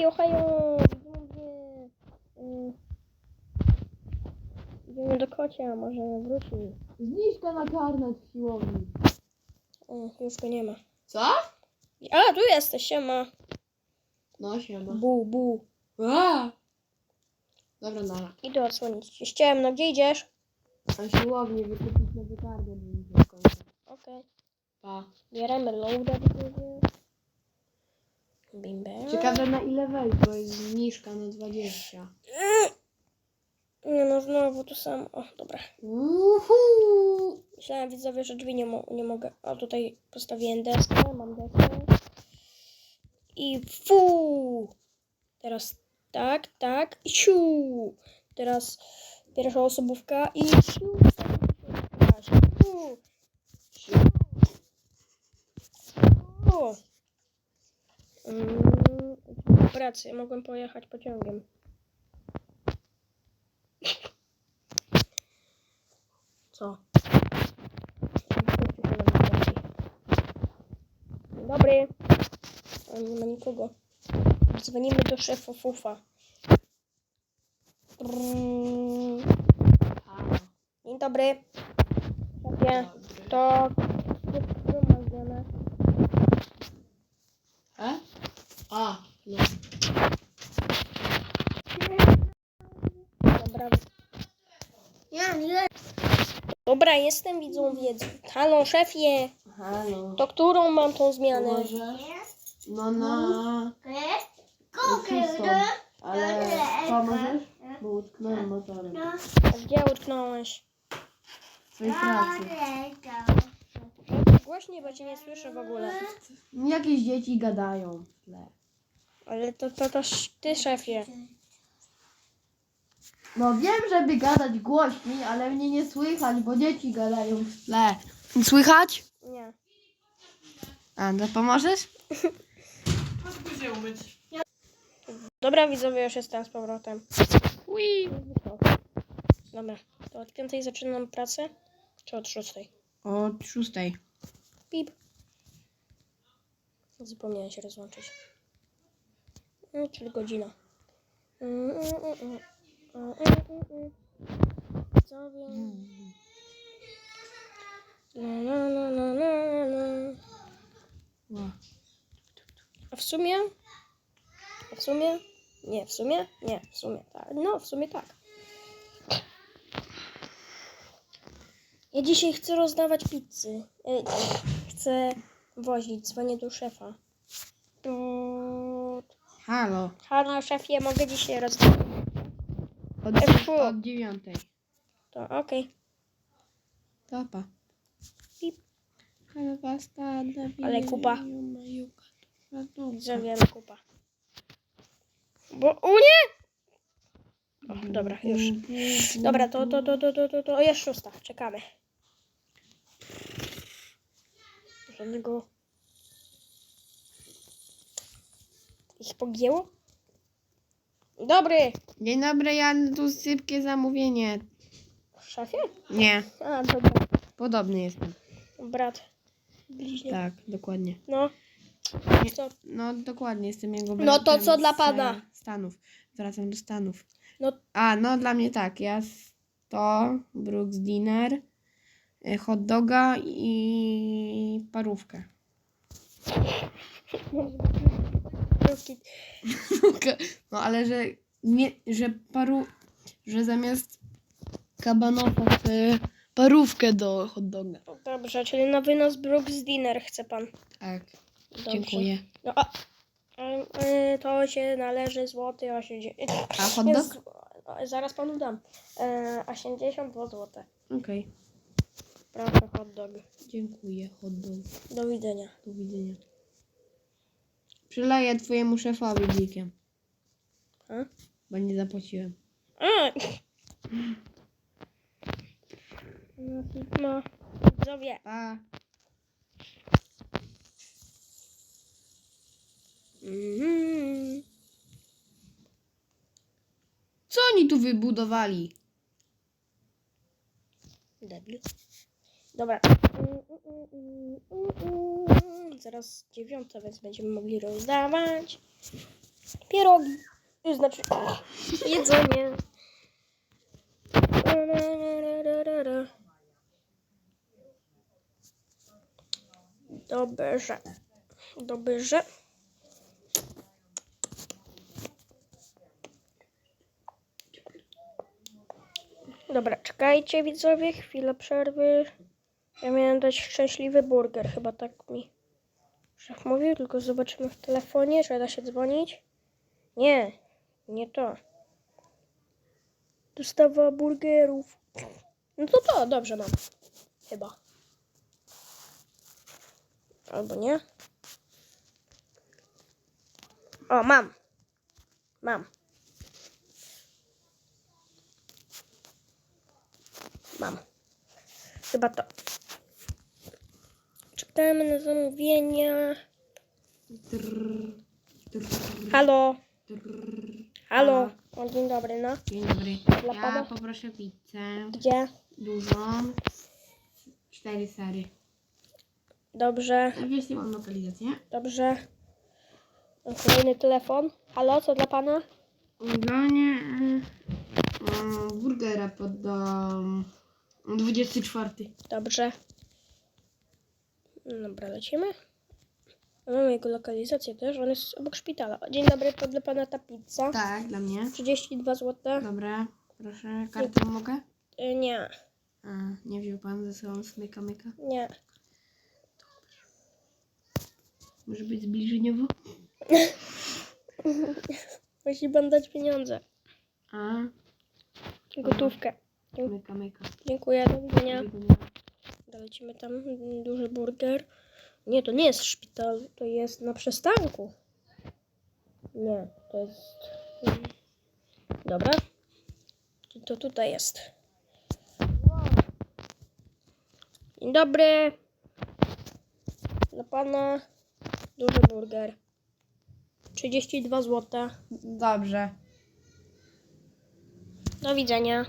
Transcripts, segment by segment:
Hejo, hejo! Y, Idziemy do kocia, może wróci. Zniżka na karnet w siłowni. O, już go nie ma. Co? A, tu jesteś, siema. No siema. Bu, bu. A! Dobra, nara. Idę odsłonić cię. Ściemno, gdzie idziesz? Na siłowni wykupić nowy karnet. Okej. Pa. Bierzemy loada widzowie. Bim bam. Ciekawe na ile wejść, bo jest zniżka na 20. Nie no, znowu to samo. O, dobra. Uhu! Myślałem widzowie, że drzwi nie, mo nie mogę. O, tutaj postawiłem deskę, mam deskę. I fu! Teraz tak, tak, i siu! Teraz pierwsza osobówka i siu! Siu! Siu! O! Mm, mogłem pojechać pociągiem. Co? Dzień dobry. O, nie ma nikogo. Dzwonimy do szefa Fufa. Brrrr. A, Dzień dobry. Szefie, to... E? A, no. Dobra. Dobra, jestem widzą wiedzy. Halo, szefie. Aha, no. To którą mam tą zmianę? Możesz? No na... szóstą. Ale pomożesz? Bo utknąłem motorem. Gdzie utknąłeś? W twojej pracy. Głośniej, bo cię nie słyszę w ogóle. Jakieś dzieci gadają w tle. Ale to, to, to sz- ty, szefie. No wiem, żeby gadać głośniej, ale mnie nie słychać, bo dzieci gadają w tle. Słychać? Nie. A, no pomożesz? Dobra, widzowie, już jestem z powrotem. Ui. Dobra, to od piątej zaczynam pracę? Czy od szóstej? Od szóstej. Pip. Zapomniałem się rozłączyć. No, czyli godzina. Mm, mm, mm, mm. Mm, mm, mm, mm. Widzowie. La, la, la, la, la, la. Ła. A w sumie? A w sumie? Nie, w sumie? Nie, w sumie tak. No, w sumie tak. Ja dzisiaj chcę rozdawać pizzy. E, Chcę wozić, dzwonię do szefa. Halo. Halo, szefie, mogę dzisiaj rozdawać? Od, E, fu. od dziewiątej. To okej. Topa. Pip. Halo, pasta, Ale kupa. Zawiemy kupa. Bo u nie! O, dobra, już. Dobra, to, to, to, to, to, to, to jest szósta. Czekamy. Żadnego... Ich pogięło? Dobry! Dzień dobry, ja tu sypkie zamówienie. Szefie? Nie, A, dobra. podobny jestem. Brat. Bliźniak. Tak, dokładnie. No. Nie. Co? No dokładnie, jestem jego No to bratem co dla z, pana? e, Stanów. Wracam do Stanów. No, A, no dla mnie tak, ja 100, Brooks Dinner, e, hot doga i parówkę. No ale że nie, że paru, że zamiast kabanosa chcę parówkę do hot doga. Dobrze, czyli na wynos Brooks Dinner chce pan. Tak, Dobrze. dziękuję. No, a, e, to się należy złoty 80. A hot Jest- dog? o, Zaraz panu dam. E, 82 zł. Okej, Proszę hot dog. dziękuję, hot dog. Do widzenia. Do widzenia. Przyleję twojemu szefowi blikiem, A? bo nie zapłaciłem. A. No, no. Widzowie. Pa. Mhm. Co oni tu wybudowali? Debil. Dobra. Zaraz dziewiąta, więc będziemy mogli rozdawać. Pierogi. Y, Znaczy, jedzenie. Dobrze. Dobrze. Dobra, czekajcie widzowie, chwilę przerwy. Ja miałem dać szczęśliwy burger, chyba tak mi szef mówił, tylko zobaczymy w telefonie, czy da się dzwonić. Nie, nie to. Dostawa burgerów. No to to, dobrze mam. Chyba. Albo nie. O, mam. Mam. Mam. Chyba to. Czekamy na zamówienia. Halo. Halo. O, dzień dobry, no. Dzień dobry. Dla Ja pana? poproszę pizzę Gdzie? dużą. Cztery sery. Dobrze, jeśli mam lokalizację? dobrze. Kolejny telefon. Halo, co dla pana? Dla mnie y, burgera poddam 24. Dobrze. Dobra, lecimy. Mamy jego lokalizację też, on jest obok szpitala. Dzień dobry, to dla pana ta pizza. Tak, dla mnie. 32 zł. Dobra, proszę. Kartę mogę? Y, nie, A, nie wziął pan ze sobą smyka myka. nie. Może być zbliżeniowo? Musi pan dać pieniądze. A, Gotówkę. myka myka. Dziękuję, do widzenia. Do widzenia. Lecimy tam, duży burger. Nie, to nie jest szpital, to jest na przystanku. Nie, to jest... Dobra. To, to tutaj jest. Dzień dobry. Dla pana duży burger. 32 zł. Dobrze. Do widzenia.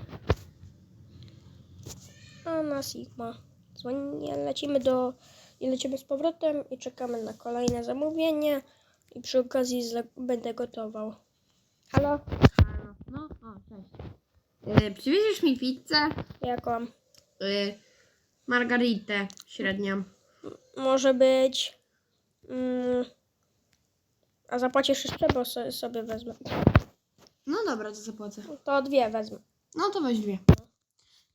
A na Sigma. Dzwonię, lecimy do. I lecimy z powrotem i czekamy na kolejne zamówienie. I przy okazji będę gotował. Halo? Halo. No, o, cześć. Y, przywieziesz mi pizzę? Jaką? Y, margaritę średnią. Może być. Mm, a zapłacisz jeszcze, bo so, sobie wezmę. No dobra, to zapłacę. To dwie wezmę. No to weź dwie.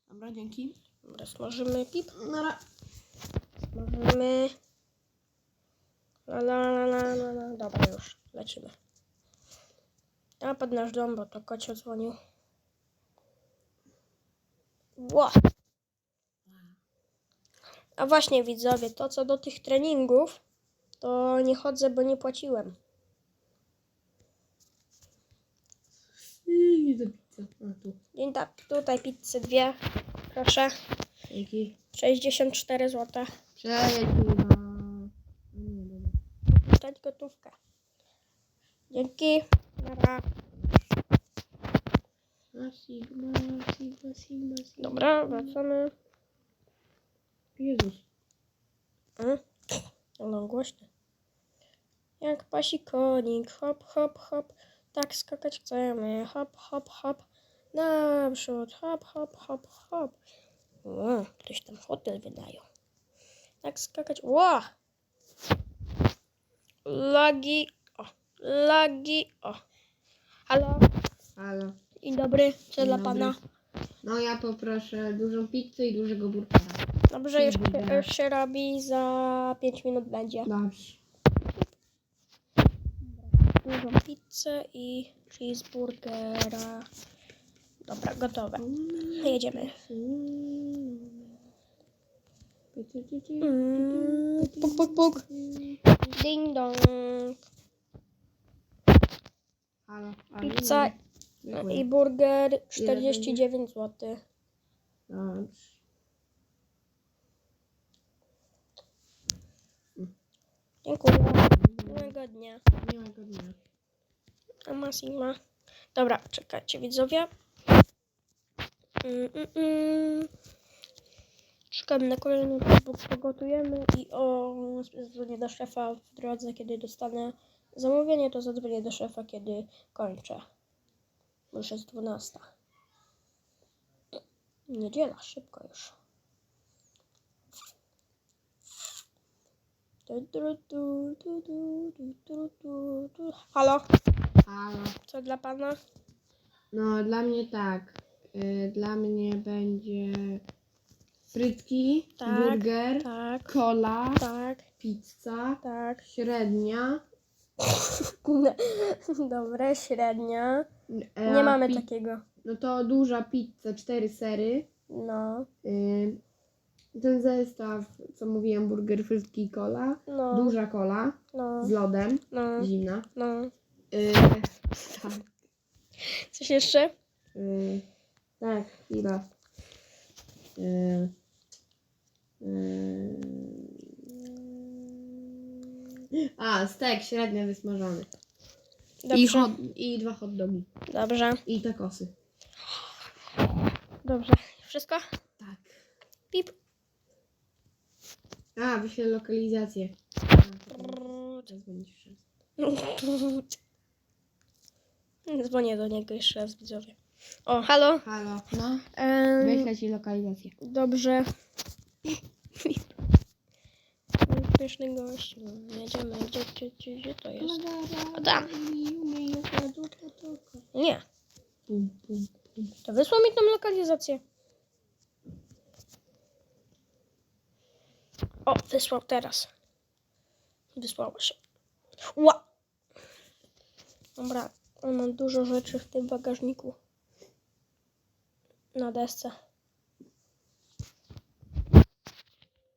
Dobra, dzięki. Dobra, smażymy pip. Nara. Smażymy. La, la, la, la, la, la. Dobra, już lecimy. A pod nasz dom, bo to kocio dzwonił. Ło! A właśnie widzowie, to co do tych treningów, to nie chodzę, bo nie płaciłem. I nie do pizza. A tu. Dzień tak, tutaj pizzy dwie. Proszę. Dzięki. 64 zł. Przejedź mi na... Dać gotówkę. Dzięki. Nara. A Sigma, Sigma, Sigma, Sigma. Dobra, wracamy. Jezus. Mm. No głośno. Jak pasi konik, hop, hop, hop. Tak skakać chcemy, hop, hop, hop. Naprzód, hop, hop, hop, hop. O, ktoś tam hotel wydają. Tak skakać, ło! Lagi, o, lagi, o. Halo, Halo. dzień dobry, co Dzień dla dobry. pana? No ja poproszę dużą pizzę i dużego burgera. Dobrze, już, Cheeseburgera. już się robi, za 5 minut będzie. Dobrze. dużą pizzę i cheeseburgera. Dobra, gotowe. Jedziemy. Mm, puk, puk, puk. Ding dong. Halo. Pizza Dziękuję. i burger 49 zł. Dobrze. Dziękuję. Miłego dnia. Miłego dnia. Ama Sigma. Dobra, czekajcie widzowie. Mm, mm, mm. Czekamy na kolejny produkt, pogotujemy i o, zadzwonię do szefa w drodze, kiedy dostanę zamówienie, to zadzwonię do szefa, kiedy kończę. Już jest 12. Niedziela, szybko już. Halo? Halo? Co dla pana? No, dla mnie tak. Y, Dla mnie będzie frytki, Tak, burger, Tak, cola, tak, pizza, tak. średnia. Dobre, średnia. e, Nie mamy pi- takiego. No to duża pizza, cztery sery. No, Y, Ten zestaw, co mówiłem, burger, frytki i cola. no, Duża cola no, z lodem, no, zimna. no. Y, tak, Coś jeszcze? y, tak, chwila. Y, y, a, stek średnio wysmażony. I, Dobrze, hot, I dwa hot dogi. dobrze, I takosy. dobrze. Wszystko? Tak. Pip. A, wyślę lokalizację. A, Teraz będziesz Dzwonię do niego jeszcze raz, widzowie. O, halo. Halo. No, Em, wyślę ci lokalizację. dobrze. Śmieszny gość. Jedziemy. Gdzie, gdzie, gdzie, gdzie to jest? A tam. Nie. Pum, pum, pum. To wysłał mi tą lokalizację. O, wysłał teraz. Wysłało się. Ła! Dobra, mam dużo rzeczy w tym bagażniku. Na desce.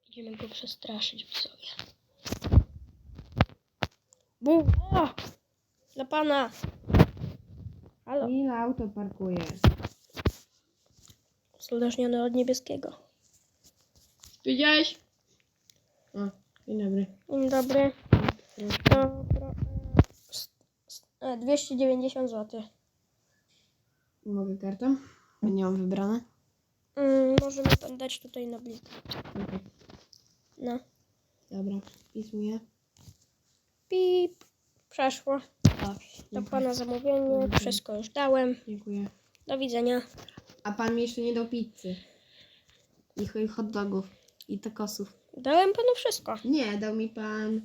Idziemy go przestraszyć w sobie. Bu! O! Dla pana! Halo? Ile auto parkuje? Uzależniony od niebieskiego. Widziałeś? O, dzień dobry. Dzień dobry. S- s- e, 290 zł. Mogę kartą? Nie mam wybrane. Mm, może mi pan dać tutaj na blik. Okej. No. Dobra, wpisuję. Pip. Przeszło. O, Do dziękuję. pana zamówienie. Mhm. Wszystko już dałem. Dziękuję. Do widzenia. A pan mi jeszcze nie dał pizzy. I ch- hot dogów. I takosów. Dałem panu wszystko. Nie, dał mi pan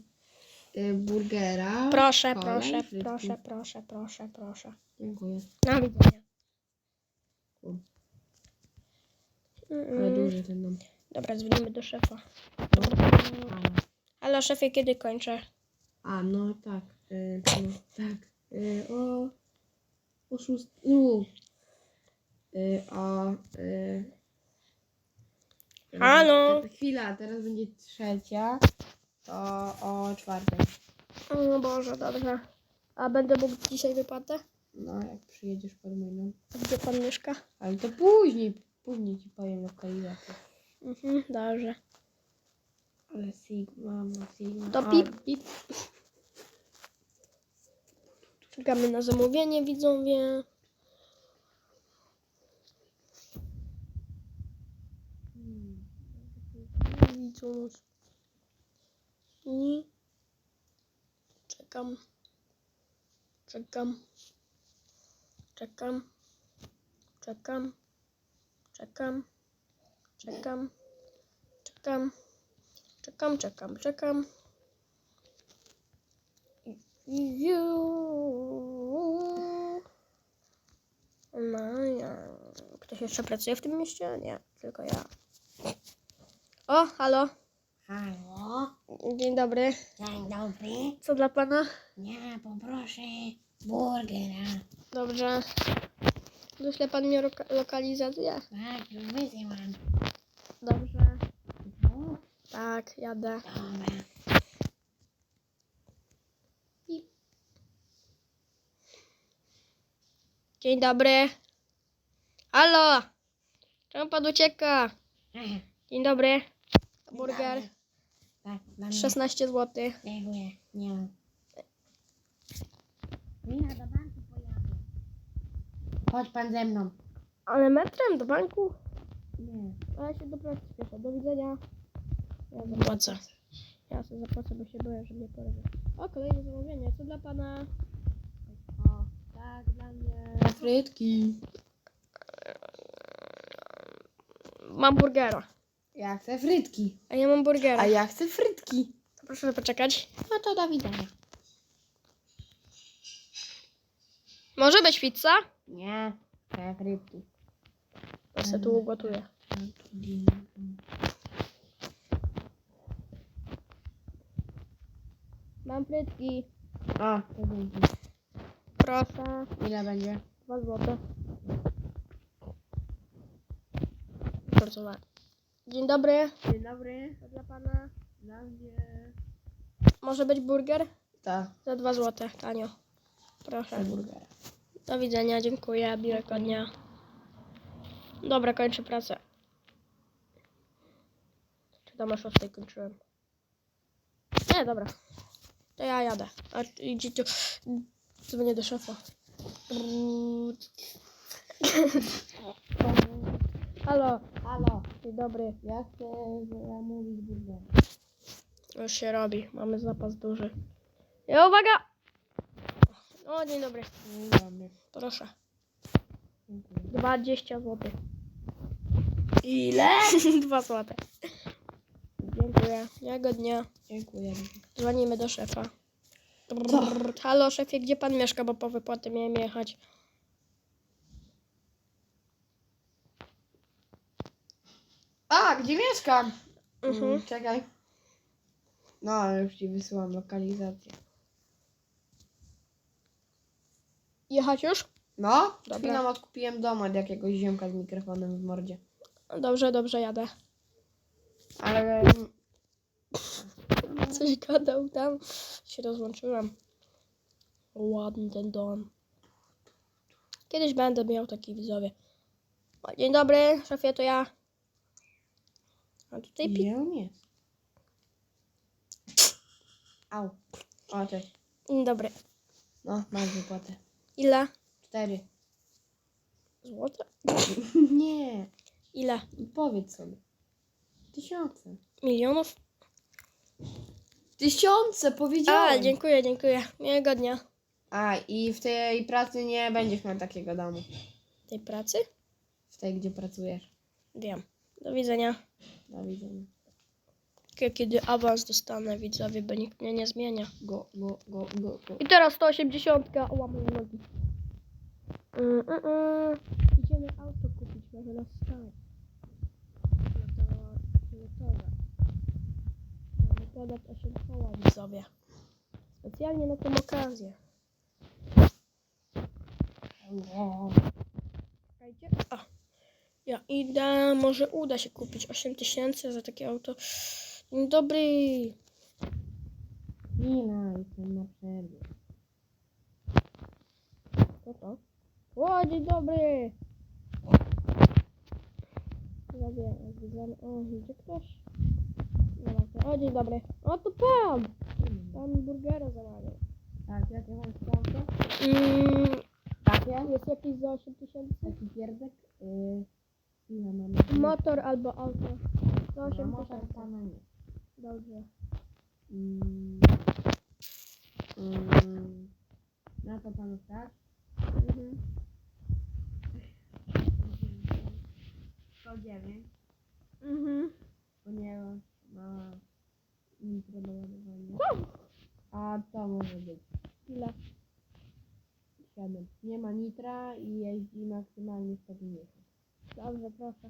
y, burgera. Proszę, kolę i proszę, proszę, proszę, proszę, proszę. Dziękuję. Do widzenia. Ale duży ten dom. Dobra, dzwonimy do szefa. No. Halo szefie, kiedy kończę? A, no tak. Y, no, tak. Y, o. O szóst... U. Y, o. Y, Halo? te- Chwila, teraz będzie trzecia. To o czwartej. O Boże, dobrze. A będę mógł dzisiaj wypłatę? No, jak przyjedziesz pod mój dom. A Gdzie pan mieszka? Ale to później. Później ci powiem lokalizację. Mhm, dobrze. Ale Sigma, ma Sigma. To A, pip. pip. Czekamy na zamówienie, widzowie. Widząc. I czekam. Czekam. Czekam. Czekam. Czekam. Czekam. Czekam. Czekam, czekam, czekam. You. No ja. Ktoś jeszcze pracuje w tym mieście? Nie, tylko ja. O, halo. Halo, Dzień dobry. dzień dobry. Co dla pana? Ja poproszę burgera. Dobrze. Wyśle pan mi loka- lokalizację? Tak, już wysyłam. Dobrze. No, Tak, jadę. dobra. Dzień dobry. Halo. Czemu pan ucieka? Dzień dobry. Burger. Tak, mnie. 16 zł. Dziękuję, nie mam. Wina do banku pojadę. Chodź pan ze mną. Ale metrem do banku? Nie. A ja się do pracy spieszę. Do widzenia. Ja zapłacę. Ja sobie zapłacę, bo się boję, że mnie porwie. O, kolejne zamówienie. Co dla pana? O, tak, dla mnie. Frytki. Mam burgera. Ja chcę frytki. A ja mam burgera. A ja chcę frytki. Proszę poczekać. No to do widzenia. Może być pizza? Nie, chcę frytki. Ja sobie tu ugotuję. Mam frytki. O, to dzięki. Proszę. Ile będzie? Dwa złote. Bardzo ładnie. Dzień dobry. Dzień dobry. To dla pana. Dla mnie. Może być burger? Tak, Za dwa złote. Tanio. Proszę. burgera. Do widzenia. Dziękuję. Miłego dnia. Dobra, kończę pracę. Czy tam o 6 kończyłem? Nie, dobra. To ja jadę. A idzie tu. Dzwonię do szefa. Halo. Halo, Dzień dobry. ja chcę zamówić burgera. Już się robi. Mamy zapas duży. I uwaga! O, dzień dobry. Dzień dobry. Proszę. Dziękuję. 20 zł. Ile? 2 zł. Dziękuję. Miłego dnia. Dziękuję. Dzwonimy do szefa. Co? Halo, szefie, gdzie pan mieszka, bo po wypłaty miałem jechać. A, gdzie mieszkam? Mhm. Mm, czekaj. No, już ci wysyłam lokalizację. Jechać już? No, Dobra. chwilą odkupiłem dom od jakiegoś ziomka z mikrofonem w mordzie. Dobrze, dobrze, jadę. Ale Coś gadał tam. Się rozłączyłem. Ładny ten dom. Kiedyś będę miał taki widzowie. O, Dzień dobry, szefie, to ja. A tutaj pi- gdzie on jest? Au. O, cześć. Dzień dobry. No, masz wypłatę. Ile? Cztery. Złote? Nie, Ile? powiedz sobie. Tysiące. Milionów? Tysiące, A, powiedziałem. dziękuję, dziękuję. Miłego dnia. A, i w tej pracy nie będziesz miał takiego domu. Tej pracy? W tej, gdzie pracujesz. Wiem. Do widzenia. Do widzenia. Kiedy awans dostanę, widzowie, bo nikt mnie nie zmienia. Go, go, go, go, go. I teraz 180. O, moje nogi. Mm, mm, mm. Idziemy auto kupić, może nas stać. No to gotowe. Mamy podać 8 koła, widzowie. Specjalnie na tą okazję. Czekajcie. O. Ja idę, może uda się kupić 8 tysięcy za takie auto. Dzień dobry. Chwila, jestem na przerwie. Co to? O, dzień dobry! Zrobię, widzę. O, idzie ktoś. Dobra, O, dzień dobry. O, to pan! Pan burgera zamawiał. Tak, jakie masz auto? Mm, Takie? jest jakiś za 8 tysięcy? Taki pierdek? Yy, ile mamy? Motor albo auto. Za No, 8 motor tysięcy. pana nie. Dobrze. Mm. Mm. Na to panu tak? Mhm. 109, Mhm. ponieważ ma nitro do ładowania. A to może być Ile? 7. Nie ma nitra i jeździ maksymalnie 150. Dobrze, proszę.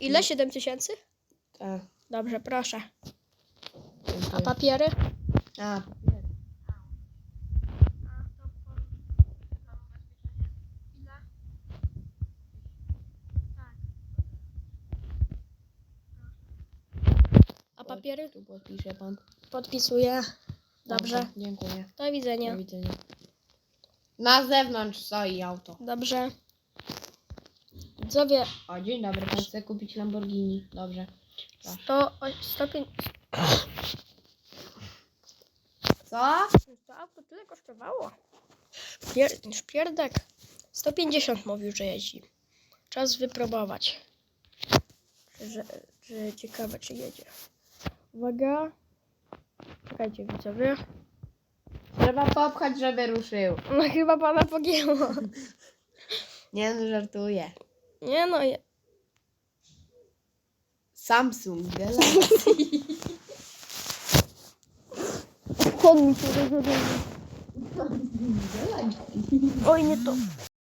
Ile? 7 tysięcy? Tak. Dobrze, proszę. A papiery? A. A papiery? Tu podpisze pan. Podpisuję. Dobrze. Dziękuję. Do widzenia. Do widzenia. Na zewnątrz stoi auto. Dobrze. Widzowie, O, dzień dobry, pan chce kupić Lamborghini. Dobrze. 100, o, 105, Co? to auto tyle kosztowało. Pier, szpierdek. 150 mówił, że jeździ. Czas wypróbować. Czy, że, czy ciekawe, czy jedzie. Uwaga. Czekajcie, widzowie. Trzeba popchać, żeby ruszył. No chyba pana pogięło. Nie no, żartuję. Nie no, ja... Samsung Galaxy. Комнате разорвали. Ой, не то.